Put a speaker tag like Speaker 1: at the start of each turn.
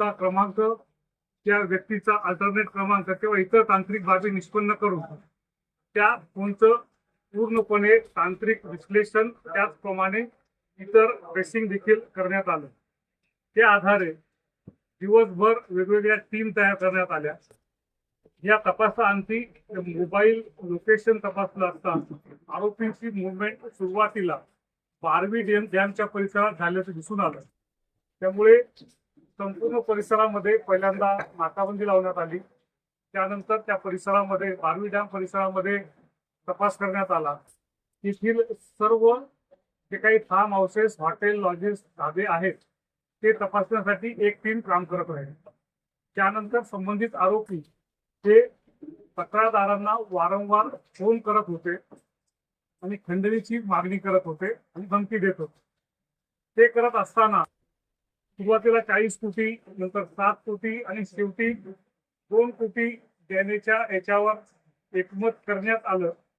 Speaker 1: तुमचा क्रमांक त्या व्यक्तीचा अल्टरनेट क्रमांक किंवा इतर तांत्रिक बाबी निष्पन्न करून त्या फोनचं पूर्णपणे तांत्रिक विश्लेषण त्याचप्रमाणे इतर ट्रेसिंग देखील करण्यात आलं. त्या आधारे दिवसभर वेगवेगळ्या टीम तयार करण्यात आल्या. या तपासाअंती मोबाईल लोकेशन तपासलं असता आरोपींची मुवमेंट सुरुवातीला बारवी डॅम डॅमच्या परिसरात झाल्याचं दिसून आलं. त्यामुळे संपूर्ण परिसरामध्ये पहिल्यांदा नाकाबंदी लावण्यात आली. त्यानंतर त्या परिसरामध्ये बारवी डॅम परिसरामध्ये तपास करण्यात आला. तेथील सर्व जे काही फार्म हाऊसेस हॉटेल लॉजेस धाबे आहेत ते तपासण्यासाठी एक टीम काम करत आहे. त्यानंतर संबंधित आरोपी हे तक्रारदारांना वारंवार फोन करत होते आणि खंडणीची मागणी करत होते आणि धमकी देत होते. ते करत असताना सुरुवातीला चाळीस कोटी नंतर सात कोटी आणि शेवटी दोन कोटी देण्याच्या याच्यावर एकमत करण्यात आलं.